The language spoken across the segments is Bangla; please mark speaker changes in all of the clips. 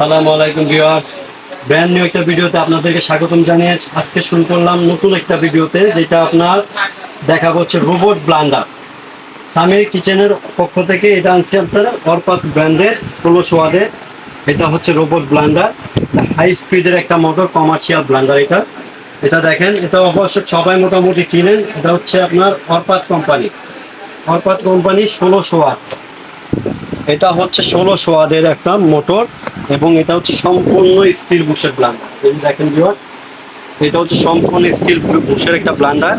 Speaker 1: আসসালামু আলাইকুম ভিউয়ার্স। ব্র্যান্ড নিউ একটা ভিডিওতে আপনাদেরকে স্বাগতম জানিয়ে আজকে শুরু করলাম নতুন একটা ভিডিওতে, যেটা আপনার দেখা হচ্ছে রোবট ব্লান্ডার। সামির কিচেনের পক্ষ থেকে এটা আনছি আপনার অর্পাত ব্র্যান্ডের ষোলোশো ওয়াদের এটা হচ্ছে রোবট ব্লান্ডার হাই স্পিডের একটা মোটর কমার্শিয়াল ব্লান্ডার এটা। এটা দেখেন, এটা অবশ্য সবাই মোটামুটি চিনেন, এটা হচ্ছে আপনার অর্পাত কোম্পানি। অর্পাত কোম্পানি ষোলোশো ওয়াট এটা হচ্ছে ষোলো সোয়াদের একটা মোটর এবং এটা হচ্ছে সম্পূর্ণ স্টিল বুশের ব্লান্ডার এই যে দেখেন ভিউয়ার এটা হচ্ছে সম্পূর্ণ স্টিল বুশের একটা ব্লান্ডার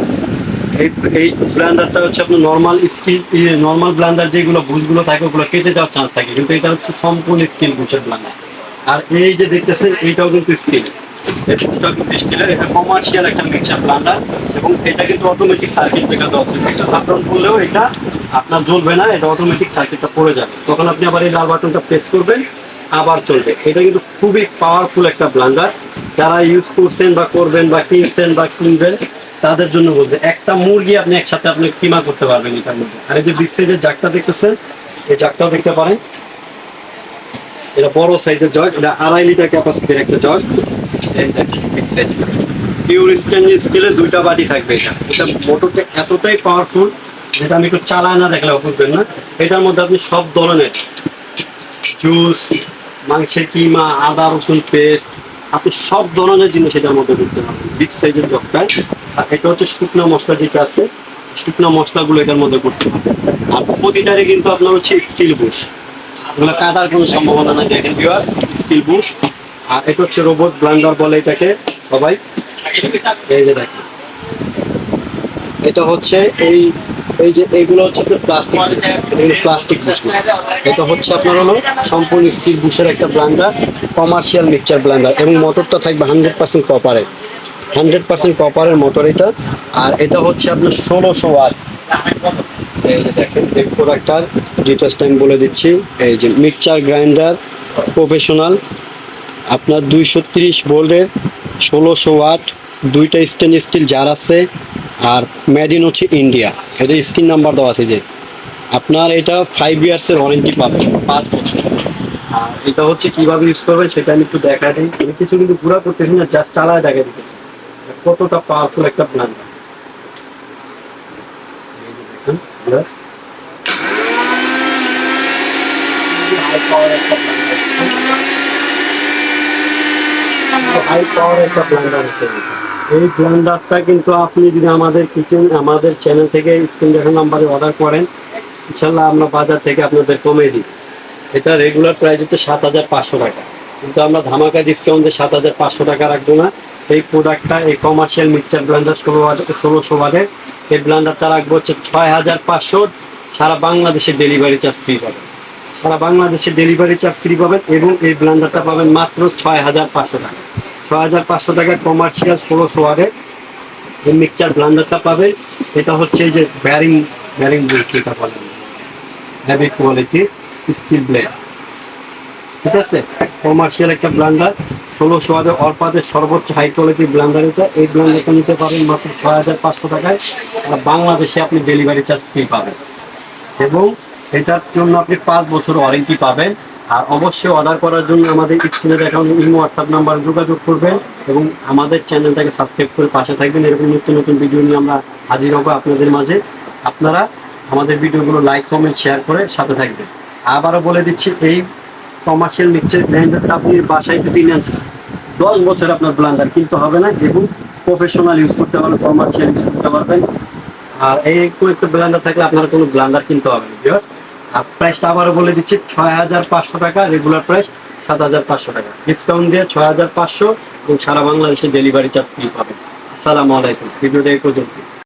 Speaker 1: এই এই ব্লান্ডারটা হচ্ছে আপনার নর্মাল স্টিল নর্মাল ব্লান্ডার যেগুলো বুশগুলো থাকে, ওগুলো কেটে যাওয়ার চান্স থাকে। কিন্তু এটা হচ্ছে সম্পূর্ণ স্টিল বুশের ব্লান্ডার আর এই যে দেখতেছেন এইটাও কিন্তু স্টিল এটা কমার্শিয়াল একটা মিক্সার ব্লান্ডার এবং এটা কিন্তু অটোমেটিক সার্কিট ব্রেকার দেওয়া আছে। এটা আপ ডাউন করলেও এটা আপনার জ্বলবে না, এটা অটোমেটিক সার্কিটটা পড়ে যাবে। তখন আপনি আবার এই লাল বাটনটা প্রেস করবেন আবার চলবে। এটা কিন্তু খুবই পাওয়ারফুল একটা ব্লান্ডার যারা ইউজ করছেন বা করবেন বা কিনছেন বা কিনবেন, তাদের জন্য বলতে একটা মুরগি আপনি একসাথে আপনি কিমা করতে পারবেন এটার মধ্যে। আর এই যে বিগ সাইজের জাগটা দেখতেছেন, এই জাগটাও দেখতে পারেন। এটা বড় সাইজের জগ, এটা আড়াই লিটার ক্যাপাসিটির একটা জগ। পিওর স্টেনলেস স্টিলের দুইটা বাটি থাকবে এটা। এটা মোটরটা এতটাই পাওয়ারফুল যেটা আমি একটু চালায় না দেখলে বুঝবেন না। এটার মধ্যে আপনি সব ধরনের জুস মাংসের কিমা, আদা, রসুন পেস্ট আপনি সব ধরনের জিনিস এটার মধ্যে করতে পারবেন। বিগ সাইজের জগটায় আর এটা হচ্ছে শুকনো মশলা যেটা আছে, শুকনো মশলাগুলো এটার মধ্যে করতে পারবেন আর প্রতিটারে কিন্তু আপনার হচ্ছে স্টিল বুশ এগুলো কাটার কোনো সম্ভাবনা নাই। দেখেন ভিউয়ার্স স্টিল বুশ আর এটা হচ্ছে রোবট ব্লান্ডার বলে এটাকে সবাই। এই যে দেখেন। এটা হচ্ছে এই এই যে এইগুলো হচ্ছে আপনার প্লাস্টিক এগুলো প্লাস্টিক বুশ এটা হচ্ছে আপনার হলো সম্পূর্ণ স্টিল বুশের একটা ব্লান্ডার কমার্শিয়াল মিক্সচার ব্লান্ডার এবং মোটরটা থাকবে হান্ড্রেড পার্সেন্ট কপারের হান্ড্রেড পার্সেন্ট কপারের মোটর এটা। আর এটা হচ্ছে আপনার ষোলোশো ওয়াট। এই দেখেন এই প্রোডাক্টটার ডিটেলস টাইম বলে দিচ্ছি। এই যে মিক্সচার গ্রাইন্ডার প্রফেশনাল আপনার দুইশো তিরিশ ভোল্টের ষোলোশো ওয়াট দুইটা স্টেনলেস স্টিল জার আছে। আর মেড ইন হচ্ছে ইন্ডিয়া এটা স্ক্রিন নাম্বার দেওয়া আছে যে আপনার এটা ফাইভ ইয়ার্সের ওয়ারেন্টি পাবেন, পাঁচ বছর। আর এটা হচ্ছে কীভাবে ইউজ করবেন সেটা আমি একটু দেখাই দিই। আমি কিছু কিন্তু ঘুরা করতেছি না জাস্ট চালায় দেখা দিতেছি। কতটা পাওয়ারফুল একটা প্ল্যান দেখেন হাই পাওয়ার একটা ব্লেন্ডার আছে। এই ব্লেন্ডারটা কিন্তু আপনি যদি আমাদের কিচেন আমাদের চ্যানেল থেকে স্ক্রিন নাম্বারে অর্ডার করেন, ইনশাল্লাহ আমরা বাজার থেকে আপনাদের কমে দিই। এটা রেগুলার প্রাইস হচ্ছে সাত হাজার পাঁচশো টাকা। কিন্তু আমরা ধামাকা ডিসকাউন্টে সাত হাজার পাঁচশো টাকা রাখব না। এই প্রোডাক্টটা এই কমার্শিয়াল মিক্সচার ব্লেন্ডার ষোলো ষোলোশো ওয়াটের এই ব্লেন্ডারটা রাখব হচ্ছে ছয় হাজার পাঁচশো, সারা বাংলাদেশে ডেলিভারি চার্জ ফ্রি পাবেন। সারা বাংলাদেশে ডেলিভারি চার্জ ফ্রি পাবেন এবং এই ব্লেন্ডারটা পাবেন মাত্র ছয় হাজার পাঁচশো টাকা। ছয় হাজার পাঁচশো টাকার কমার্শিয়াল ষোলোশো ওয়ার্ডের এই মিক্সচার ব্লেন্ডারটা পাবেন এটা হচ্ছে যে ব্যারিং ব্যারিং যেটা বলেন হ্যাভি কোয়ালিটির স্টিল ব্লেড ঠিক আছে? কমার্শিয়াল একটা ব্লেন্ডার ষোলোশো ওয়ার্ডের অরপাদের সর্বোচ্চ হাই কোয়ালিটির ব্লেন্ডার এটা। এই ব্লেন্ডারটা নিতে পারেন মাত্র ছয় হাজার পাঁচশো টাকায়। বাংলাদেশে আপনি ডেলিভারি চার্জ ফ্রি পাবেন। এবং এটার জন্য আপনি পাঁচ বছর ওয়ারেন্টি পাবেন। আর অবশ্যই অর্ডার করার জন্য আমাদের স্ক্রিনে দেখা ইমো হোয়াটসঅ্যাপ নাম্বার যোগাযোগ করবেন এবং আমাদের চ্যানেলটাকে সাবস্ক্রাইব করে পাশে থাকবেন। এরকম নিত্য নতুন ভিডিও নিয়ে আমরা হাজির হব আপনাদের মাঝে। আপনারা আমাদের ভিডিওগুলো লাইক কমেন্ট শেয়ার করে সাথে থাকবেন। আবারও বলে দিচ্ছি, এই কমার্শিয়াল মিক্সচার ব্লেন্ডারটা আপনি বাসায় যদি নেন, দশ বছর আপনার ব্লান্ডার কিনতে হবে না এবং প্রফেশনাল ইউজ করতে পারবেন কমার্শিয়াল ইউজ করতে পারবেন। আর এই একটু একটু ব্লেন্ডার থাকলে আপনার কোনো ব্লান্ডার কিনতে হবে না প্রাইসটা আবারও বলে দিচ্ছি ছয় হাজার পাঁচশো টাকা রেগুলার প্রাইস সাত হাজার পাঁচশো টাকা। ডিসকাউন্ট দিয়ে ছয় হাজার পাঁচশো এবং সারা বাংলাদেশে ডেলিভারি চার্জ ফ্রি পাবেন। আসসালামু আলাইকুম। ভিডিওটা এই পর্যন্ত